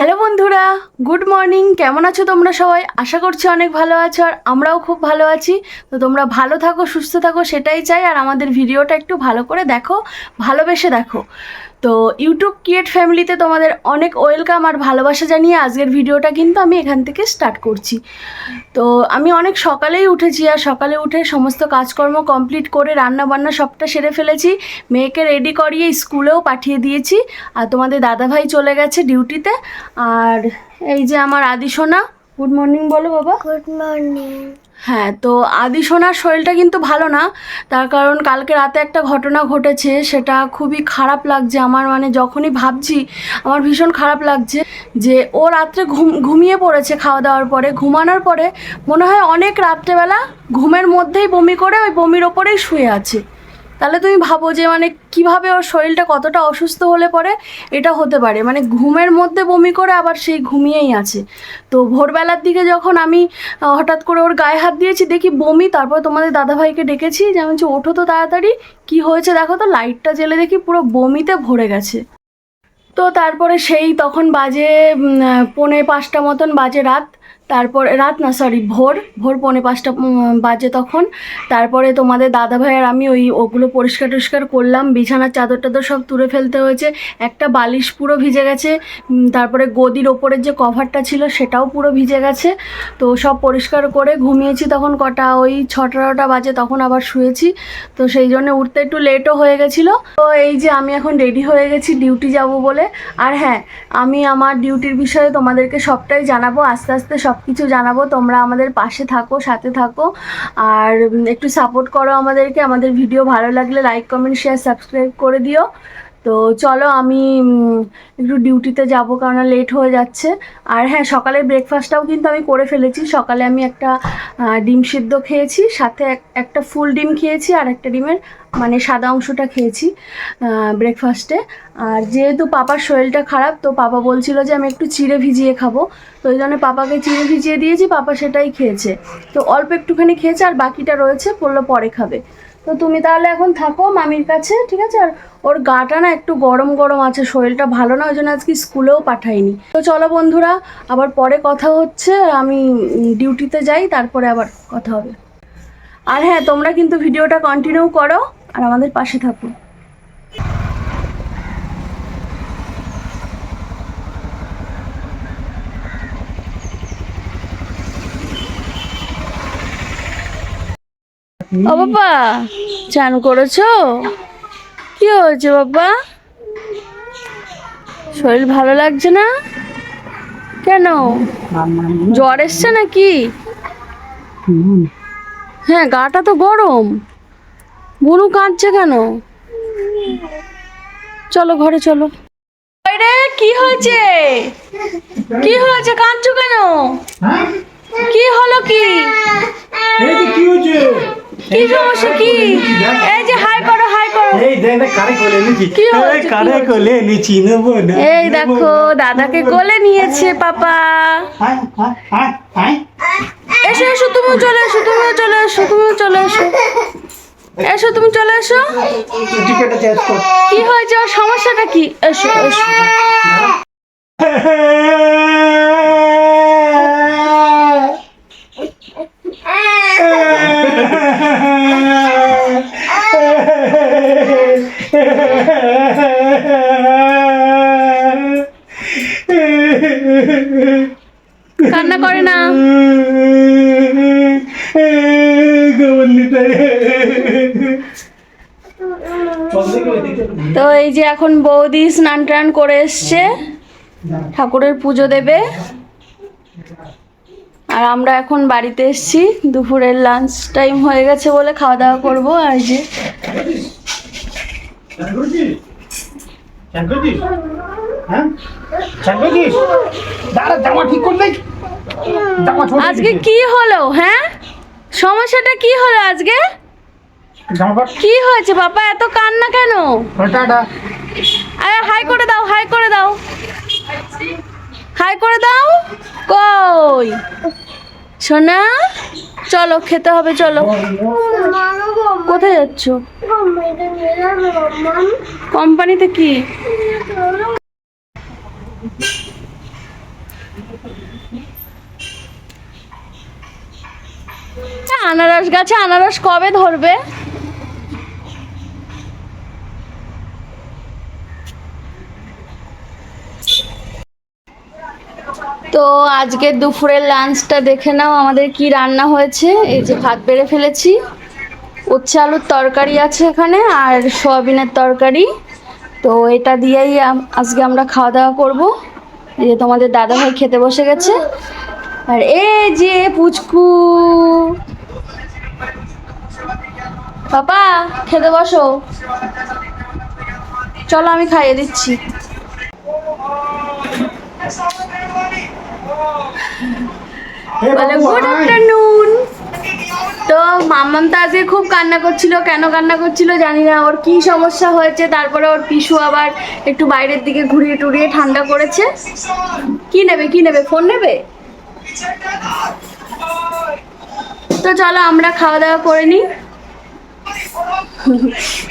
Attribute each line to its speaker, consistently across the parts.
Speaker 1: Hello বন্ধুরা, good morning. কেমন আছো তোমরা সবাই? আশা করছি অনেক ভালো আছো আর আমরাও খুব ভালো আছি। তো তোমরা ভালো থাকো, সুস্থ থাকো, সেটাই চাই। আর আমাদের ভিডিওটা একটু ভালো করে দেখো, ভালোবেসে দেখো। তো ইউটিউব ক্রিয়েট ফ্যামিলিতে তোমাদের অনেক ওয়েলকাম আর ভালোবাসা জানিয়ে আজকের ভিডিওটা কিন্তু আমি এখান থেকে স্টার্ট করছি। তো আমি অনেক সকালেই উঠেছি আর সকালে উঠে সমস্ত কাজকর্ম কমপ্লিট করে রান্না বান্না সবটা সেরে ফেলেছি। মেয়েকে রেডি করিয়ে স্কুলেও পাঠিয়ে দিয়েছি। আর তোমাদের দাদাভাই চলে গেছে ডিউটিতে আর এই যে আমার আদি সোনা গুড মর্নিং বলো বাবা।
Speaker 2: গুড মর্নিং
Speaker 1: হ্যাঁ তো আদি সোনার শরীরটা কিন্তু ভালো না। তার কারণ কালকে রাতে একটা ঘটনা ঘটেছে, সেটা খুবই খারাপ লাগছে আমার। মানে যখনই ভাবছি, আমার ভীষণ খারাপ লাগছে যে ও রাত্রে ঘুম, ঘুমিয়ে পড়েছে খাওয়া দাওয়ার পরে। ঘুমানোর পরে মনে হয় অনেক রাত্রেবেলা ঘুমের মধ্যেই বমি করে ওই বমির ওপরেই শুয়ে আছে। তাহলে তুমি ভাবো যে মানে কীভাবে ওর শরীরটা কতটা অসুস্থ হলে পরে এটা হতে পারে। মানে ঘুমের মধ্যে বমি করে আবার সেই ঘুমিয়েই আছে। তো ভোরবেলার দিকে যখন আমি হঠাৎ করে ওর গায়ে হাত দিয়েছি, দেখি বমি, তারপর তোমাদের দাদাভাইকে ডেকেছি, যে আমি ওঠো তো তাড়াতাড়ি, কি হয়েছে দেখো তো? লাইটটা জ্বেলে দেখি পুরো বমিতে ভরে গেছে। তো তারপরে সেই তখন বাজে পৌনে পাঁচটা মতন বাজে রাত। তারপর রাত না সরি ভোর ভোর পৌনে পাঁচটা বাজে তখন। তারপরে তোমাদের দাদা ভাই আর আমি ওই ওগুলো পরিষ্কার টরিষ্কার করলাম, বিছানার চাদর টাদর সব তুলে ফেলতে হয়েছে। একটা বালিশ পুরো ভিজে গেছে তারপরে গদির ওপরের যে কভারটা ছিল সেটাও পুরো ভিজে গেছে। তো সব পরিষ্কার করে ঘুমিয়েছি তখন কটা, ওই ছটাটা বাজে তখন আবার শুয়েছি। তো সেই জন্য উঠতে একটু লেটও হয়ে গেছিল। তো এই যে আমি এখন রেডি হয়ে গেছি ডিউটি যাব বলে। আর হ্যাঁ আমি আমার ডিউটির বিষয়ে তোমাদেরকে সবটাই জানাব, আস্তে আস্তে সব কিছু জানাব, তোমরা আমাদের পাশে থাকো, সাথে থাকো। আর একটু সাপোর্ট করো আমাদেরকে, আমাদের ভিডিও ভালো লাগলে লাইক কমেন্ট শেয়ার সাবস্ক্রাইব করে দিও। তো চলো আমি একটু ডিউটিতে যাব কারণ লেট হয়ে যাচ্ছে। আর হ্যাঁ সকালের ব্রেকফাস্টটাও কিন্তু আমি করে ফেলেছি। সকালে আমি একটা ডিম সিদ্ধ খেয়েছি, সাথে এক- একটা ফুল ডিম খেয়েছি আর একটা ডিমের মানে সাদা অংশটা খেয়েছি ব্রেকফাস্টে আর যেহেতু পাপার শরীরটা খারাপ, তো পাপা বলছিল যে আমি একটু চিড়ে ভিজিয়ে খাব। তো ওই জন্য পাপাকে চিড়ে ভিজিয়ে দিয়েছি, পাপা সেটাই খেয়েছে। তো অল্প একটুখানি খেয়েছে আর বাকিটা রয়েছে, বলল পরে খাবে। তো তুমি তাহলে এখন থাকো মামির কাছে, ঠিক আছে? আর ওর গাটা না একটু গরম গরম আছে, শরীরটা ভালো না, ওই জন্য আজকে স্কুলেও পাঠাইনি। তো চলো বন্ধুরা, আবার পরে কথা হচ্ছে আমি ডিউটিতে যাই, তারপরে আবার কথা হবে। আর হ্যাঁ তোমরা কিন্তু ভিডিওটা কন্টিনিউ করো, আর আমাদের পাশে থাকো। ও বাবা চান করেছ? কি হয়েছে বাবা? শরীর ভালো লাগছে না? কেন? জ্বর এসছে নাকি? হ্যাঁ গাটা তো গরম। বুনু কাঁদছে কেন? চলো ঘরে চলো। রে কি হয়েছে? কি হয়েছে? কাঁদছো কেন? কি হলো কি?
Speaker 3: কি হয়েছে?
Speaker 1: কি সমস্যা কি? এই যে হাই করো হাই করো।
Speaker 3: এই দেখ দেখ কারে কোলে
Speaker 1: হয়েছে,
Speaker 3: এই কারে কোলে নেব না
Speaker 1: এই দেখো দাদাকে কোলে নিয়েছে পাপা। এসো এসো তুমিও চলে এসো তুমিও চলে এসো তুমিও চলে এসো। এসো তুমি চলে এসো। কি হয়েছে? ওর সমস্যাটা কি? এসো এসো। কান্না করে না। তো এই যে এখন বৌদি স্নান টান করে এসছে, ঠাকুরের পুজো দেবে। আর আমরা এখন বাড়িতে এসছি, দুপুরের লাঞ্চ টাইম হয়ে গেছে বলে খাওয়া দাওয়া করব, আর যে
Speaker 3: হ্যাঁ? দাঁড়া জামা ঠিক করলে? জামা ছোট
Speaker 1: আজকে কি হলো হ্যাঁ? সমস্যাটা কি হলো আজকে?
Speaker 3: জামা
Speaker 1: কি হয়েছে বাবা এত কান্না কেন?
Speaker 3: টাটা।
Speaker 1: আরে হাই করে দাও হাই করে দাও। হাই করে দাও। কই? সোনা চলো খেতে হবে চলো। কোথায় যাচ্ছ? কোম্পানিতে কি? আনারস গাছে আনারস কবে ধরবে? তো আজকে দুপুরের লাঞ্চটা দেখে নাও, আমাদের কি রান্না হয়েছে। এই যে ভাত বেড়ে ফেলেছি। উচ্ছে আলুর তরকারি আছে এখানে আর সয়াবিনের তরকারি। তো এটা দিয়েই আজকে আমরা খাওয়া দাওয়া করব। এই যে তোমাদের দাদাভাই খেতে বসে গেছে। আর এই যে পুচকু। পাপা খেতে বসো। চলো আমি খাইয়ে দিচ্ছি। বলে গুড আফটারনুন তো মাম্মাম তো আজকে খুব কান্না করছিল। কেন কান্না করছিল জানি না। ওর কি সমস্যা হয়েছে? তারপরে ওর পিসু আবার একটু বাইরের দিকে ঘুরিয়ে টুরিয়ে ঠান্ডা করেছে। কি নেবে কি নেবে? ফোন নেবে? তো চলো আমরা খাওয়া দাওয়া করে নিই।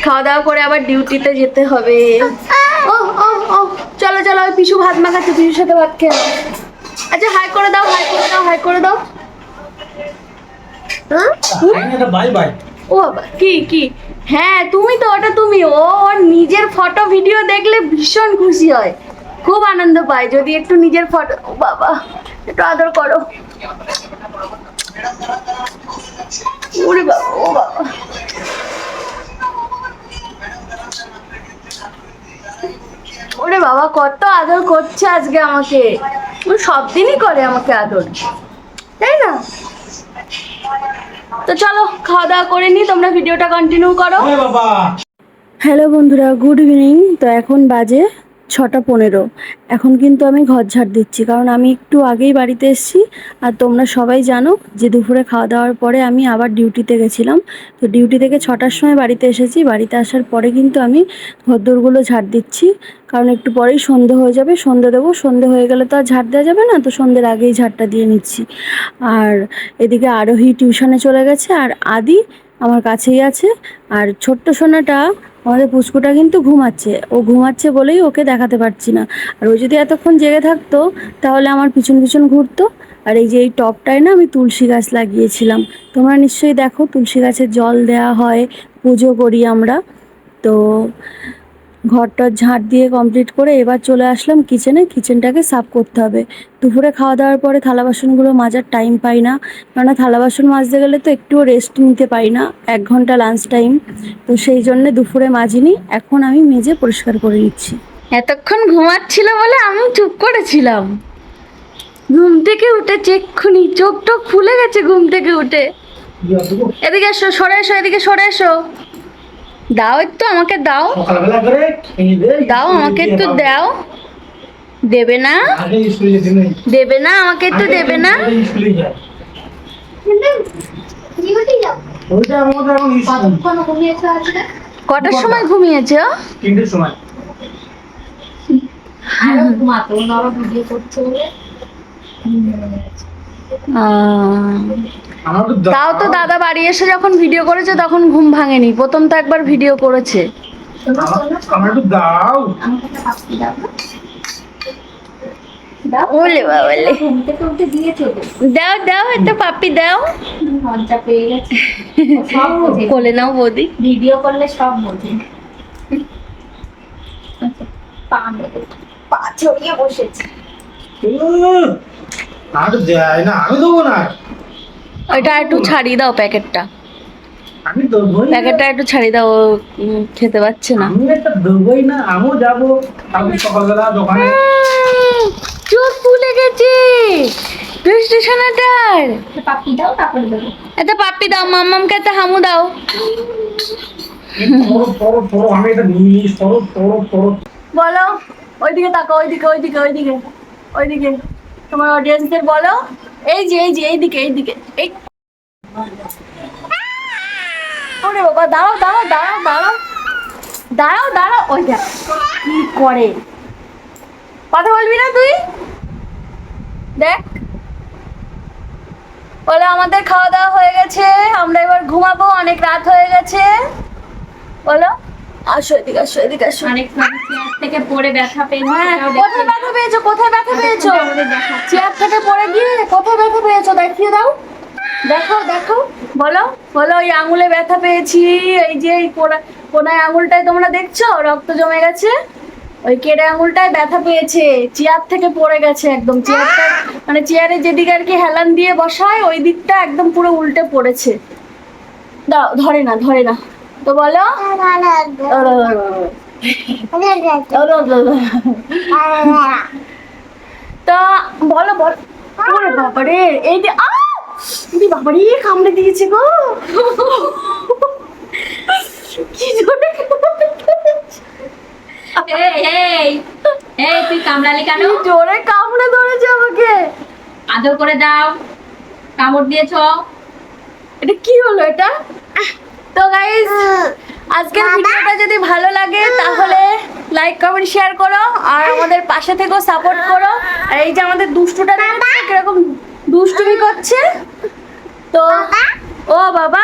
Speaker 1: খাওয়া দাওয়া করে আবার ডিউটিতে যেতে হবে। ও ও ও চলো চলো ওই পিসু ভাত মাখাচ্ছে পিসুর সাথে ভাত খেয়ে আচ্ছা হাই করে দাও হাই করে দাও হাই করে দাও। হ্যাঁ? ও বাবা কি কি? হ্যাঁ তুমি তো ওটা তুমি। ও ওর নিজের ফটো ভিডিও দেখলে ভীষণ খুশি হয়। খুব আনন্দ পায় যদি একটু নিজের ফটো বাবা একটু আদর করো। ওরে বাবা ও বাবা। ওরে বাবা কত আদর করছে আজকে আমাকে। ও সব দিনই করে আমাকে আদর। তাই না? তো চলো খাওয়া দাওয়া করে নি তোমরা ভিডিওটা কন্টিনিউ করো। হ্যালো বন্ধুরা গুড ইভিনিং তো এখন বাজে ছটা পনেরো। এখন কিন্তু আমি ঘর ঝাড় দিচ্ছি, কারণ আমি একটু আগেই বাড়িতে এসেছি। আর তোমরা সবাই জানো যে দুপুরে খাওয়া দাওয়ার পরে আমি আবার ডিউটিতে গেছিলাম। তো ডিউটি থেকে ছটার সময় বাড়িতে এসেছি। বাড়িতে আসার পরে কিন্তু আমি ঘরদোরগুলো ঝাড় দিচ্ছি। কারণ একটু পরেই সন্ধে হয়ে যাবে, সন্ধে দেবো। সন্ধে হয়ে গেলে তো আর ঝাড় দেওয়া যাবে না, তো সন্ধ্যের আগেই ঝাড়টা দিয়ে নিচ্ছি। আর এদিকে আরোহী টিউশনে চলে গেছে। আর আদি আমার কাছেই আছে। আর ছোট্ট সোনাটা আমাদের পুষ্পটা কিন্তু ঘুমাচ্ছে। ও ঘুমাচ্ছে বলেই ওকে দেখাতে পারছি না। আর ও যদি এতক্ষণ জেগে থাকতো, তাহলে আমার পিছন পিছন ঘুরতো। আর এই যে এই টপটায় না আমি তুলসী গাছ লাগিয়েছিলাম। তোমরা নিশ্চয়ই দেখো, তুলসী গাছে জল দেয়া হয়, পুজো করি আমরা। তো ঘরটা ঝাঁট দিয়ে কমপ্লিট করে এবার চলে আসলাম কিচেনে কিচেনটাকে সাফ করতে হবে। দুপুরে খাওয়া দাওয়ার পরে থালা বাসনগুলো মাজার টাইম পাই না। কেননা থালা বাসন মাজতে গেলে তো একটুও রেস্ট নিতে পাই না। এক ঘণ্টা লাঞ্চ টাইম তো সেই জন্য দুপুরে মাজিনি। এখন আমি মেজে পরিষ্কার করে নিচ্ছি। এতক্ষণ ঘুমাচ্ছিল বলে আমি চুপ করেছিলাম। ঘুম থেকে উঠেছে এক্ষুনি চোখ টোক ফুলে গেছে ঘুম থেকে উঠে। এদিকে এসো, সরে এসো, এদিকে সরে এসো। দাও একটু আমাকে দাও। দাও আমাকে একটু দাও। দেবে না? দেবে না? আমাকে একটু দেবে না? কটার সময় ঘুমিয়েছো?
Speaker 3: তিনটের সময়। দা-
Speaker 1: তাও তো দাদা বাড়ি এসে যখন ভিডিও করেছে তখন ঘুম ভাঙেনি। প্রথম তো একবার ভিডিও করেছে।
Speaker 3: আমার- আমার একটু দাও।
Speaker 1: ওলে বাবালে দাও দাও একটা পাপ্পি দাও। কোলে নাও বৌদি।
Speaker 2: ভিডিও করলে সব বোঝে। পা পা ছড়িয়ে বসেছে।
Speaker 3: আর দেয় না আমি দেবো না
Speaker 1: ওইটা একটু ছাড়িয়ে দাও প্যাকেটটা।
Speaker 3: আমি দেবই না।
Speaker 1: প্যাকেটটা একটু ছাড়িয়ে দাও খেতে পাচ্ছে না।
Speaker 3: আমি একটা দেবই না আমিও যাব। কালকে সকালবেলা দোকানে।
Speaker 1: চোখ ফুলে গেছে।
Speaker 2: দাও তারপরে দেবো।
Speaker 1: একটা পাপ্পি দাও মাম্মামকে একটা হামু দাও। বলো ওইদিকে তাকো ওইদিকে ওইদিকে ওইদিকে ওইদিকে। তোমার অডিয়েন্সদের বলো। এই যে এই যে এইদিকে এইদিকে এই। ওরে বাবা, দাঁড়াও দাঁড়াও দাঁড়াও দাঁড়াও। দাঁড়াও দাঁড়াও, ওই দেখ, কি করে? কথা বলবি না তুই? দেখ। বলে, আমাদের খাওয়া দাওয়া হয়ে গেছে, আমরা এবার ঘুমাবো, অনেক রাত হয়ে গেছে। বলো। আসো এদিকে আসো এদিকে আসো।
Speaker 2: অনেক চেয়ার থেকে পড়ে ব্যথা পেয়েছে
Speaker 1: হ্যাঁ কোথায় ব্যথা পেয়েছ? কোথায় ব্যথা পেয়েছ? চেয়ার থেকে কোথায় ব্যথা পেয়েছ? দেখিয়ে দাও। দেখো দেখো বলো বলো ওই আঙুলে ব্যথা পেয়েছি। এই যে এই কোনা- কোনায় আঙুলটায় তোমরা দেখছ? রক্ত জমে গেছে। ওই কেড়ে আঙুলটায় ব্যথা পেয়েছে। চেয়ার থেকে পড়ে গেছে একদম। চেয়ারটা মানে চেয়ারে যেদিকে আর কি হেলান দিয়ে বসায় ওই দিকটা একদম পুরো উল্টে পড়েছে। দাও ধরে না ধরে না। তো বলো। তা বলো বলো। ওরে বাবারে এই যে বাবারে কামড়ে দিয়েছে গো। কি জোরে
Speaker 2: এই তুই কামড়ালি কেন?
Speaker 1: কি জোরে কামড়ে ধরেছে আমাকে।
Speaker 2: আদর করে দাও। কামড় দিয়েছ।
Speaker 1: এটা কি হলো এটা? তো গাইস আজকের ভিডিওটা যদি ভালো লাগে তাহলে লাইক কমেন্ট শেয়ার করো আর আমাদের পাশে থেকেও সাপোর্ট করো। আর এই যে আমাদের দুষ্টুটা কীরকম দুষ্টুমি করছে? তো ও বাবা।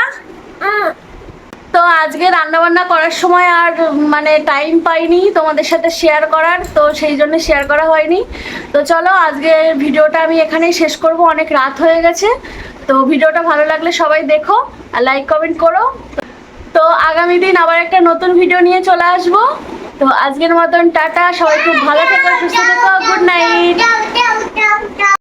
Speaker 1: তো আজকে রান্না বান্না করার সময় আর মানে টাইম পাইনি তোমাদের সাথে শেয়ার করার তো সেই জন্য শেয়ার করা হয়নি। তো চলো আজকে ভিডিওটা আমি এখানেই শেষ করব অনেক রাত হয়ে গেছে। তো ভিডিওটা ভালো লাগলে সবাই দেখো আর লাইক কমেন্ট করো। তো আগামী দিন আবার একটা নতুন ভিডিও নিয়ে চলে আসব। তো আজকের মতন টাটা, সবাই খুব ভালো থেকো, সুস্থ থেকো গুড নাইট